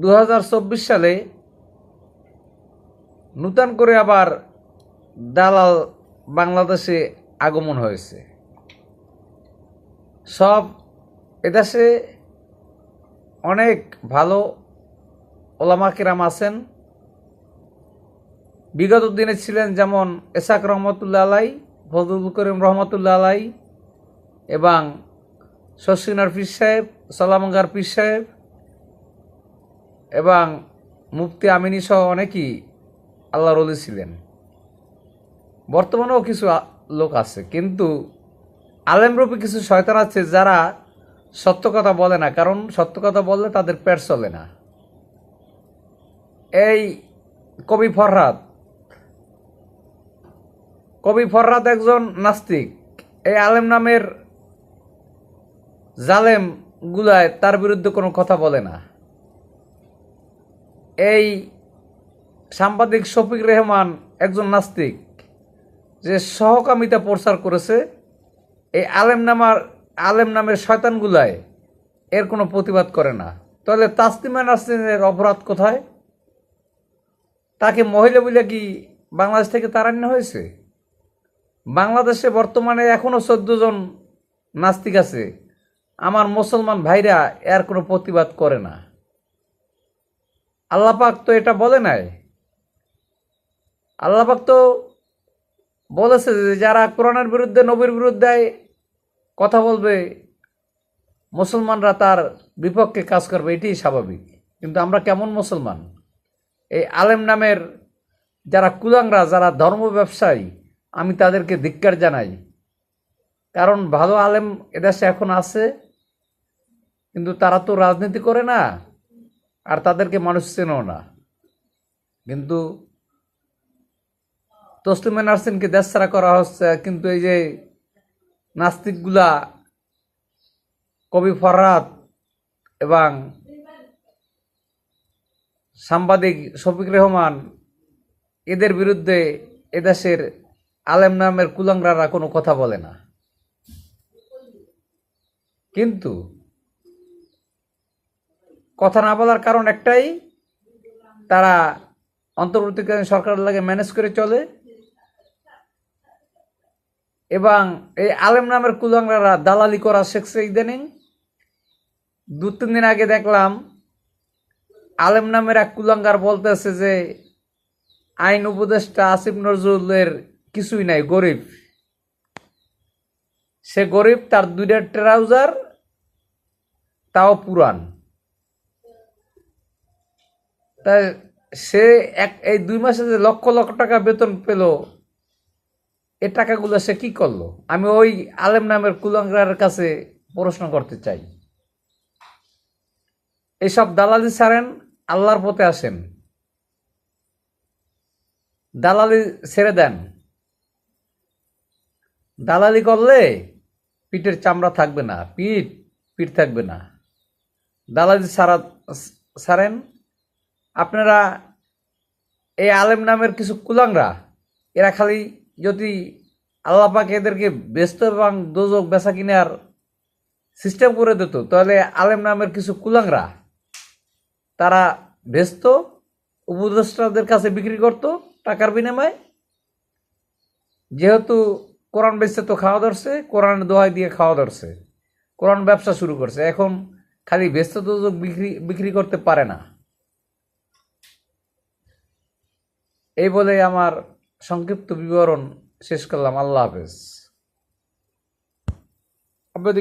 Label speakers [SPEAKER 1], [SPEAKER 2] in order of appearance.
[SPEAKER 1] দু হাজার চব্বিশ সালে নূতন করে আবার দালাল বাংলাদেশে আগমন হয়েছে। সব এদেশে অনেক ভালো ওলামা কিরাম আছেন। বিগত দিনে ছিলেন যেমন এসাক রহমতুল্লাহ আলাই, ফজলুল করিম রহমতুল্লাহ আলাই এবং শশিনার পীর সাহেব, সালামঙ্গার পীর সাহেব এবং মুফতি আমিনী সহ অনেকেই আল্লাহর অলি ছিলেন। বর্তমানেও কিছু লোক আছে, কিন্তু আলেমরূপী কিছু শয়তান আছে যারা সত্য কথা বলে না, কারণ সত্য কথা বললে তাদের পেট চলে না। এই কবি ফরহাদ কবি ফরহাদ একজন নাস্তিক। এই আলেম নামের জালেম গুলায় তার বিরুদ্ধে কোনো কথা বলে না। এই সাংবাদিক শফিক রেহমান একজন নাস্তিক, যে সহকামিতা প্রচার করেছে এই আলেম নামার আলেম নামের শয়তানগুলায় এর কোনো প্রতিবাদ করে না। তাহলে তাসলিমা নাসরিনের অপরাধ কোথায়? তাকে মহিলা বলে কি বাংলাদেশ থেকে তাড়ান্য হয়েছে? বাংলাদেশে বর্তমানে এখনও জন নাস্তিক আছে। আমার মুসলমান ভাইরা এর কোনো প্রতিবাদ করে না। আল্লাপাক তো এটা বলে নাই। আল্লাপাক তো বলেছে যে যারা কোরআনের বিরুদ্ধে, নবীর বিরুদ্ধে কথা বলবে, মুসলমানরা তার বিপক্ষে কাজ করবে, এটাই স্বাভাবিক। কিন্তু আমরা কেমন মুসলমান? এই আলেম নামের যারা কুলাংরা যারা ধর্ম ব্যবসায়ী, আমি তাদেরকে ধিক্কার জানাই। কারণ ভালো আলেম এদেশে এখন আছে, কিন্তু তারা তো রাজনীতি করে না। আর তাদেরকে মানুষ চেনেও না। কিন্তু তসলিমা নার্সিনকে দেশ ছাড়া করা হচ্ছে, কিন্তু এই যে নাস্তিকগুলা কবি ফরহাদ এবং সাংবাদিক শফিক রহমান, এদের বিরুদ্ধে এদেশের আলেম নামের কুলাংরারা কোনো কথা বলে না। কিন্তু কথা না বলার কারণ একটাই, তারা অন্তর্বর্তীকালীন সরকারের লাগে ম্যানেজ করে চলে। এবং এই আলেম নামের কুলাংরারা দালালি করা শিখছে ইদানিং। দু তিন দিন আগে দেখলাম, আলেম নামের এক কুলাঙ্গার বলতেছে যে, আইন উপদেষ্টা আসিফ নজরুলের কিছুই নাই, গরিব। সে গরিব, তার দুইটা ট্রাউজার, তাও পুরান। তাই সে এক, এই দুই মাসে যে লক্ষ লক্ষ টাকা বেতন পেল, এ টাকাগুলো সে কি করল? আমি ওই আলেম নামের কুলাঙ্গার কাছে প্রশ্ন করতে চাই। এসব দালালি ছাড়েন, আল্লাহর পথে আসেন। দালালি ছেড়ে দেন। দালালি করলে পিঠের চামড়া থাকবে না, পিঠ পিঠ থাকবে না। দালালি সারা সারেন আপনারা এই আলেম নামের কিছু কুলাংরা এরা খালি যদি আল্লাপাকে এদেরকে ব্যস্ত এবং দোজক বেচা কিনার সিস্টেম করে দিত, তাহলে আলেম নামের কিছু কুলাংরা তারা ব্যস্ত, উপদেষ্টাদের কাছে বিক্রি করত টাকার বিনিময়ে। যেহেতু কোরআন বেচতে তো খাওয়া ধরছে, কোরআনের দোহাই দিয়ে খাওয়া ধরছে, কোরআন ব্যবসা শুরু করছে, এখন খালি ব্যস্ত তো বিক্রি বিক্রি করতে পারে না। এই বলে আমার সংক্ষিপ্ত বিবরণ শেষ করলাম। আল্লাহ হাফেজ। আপনার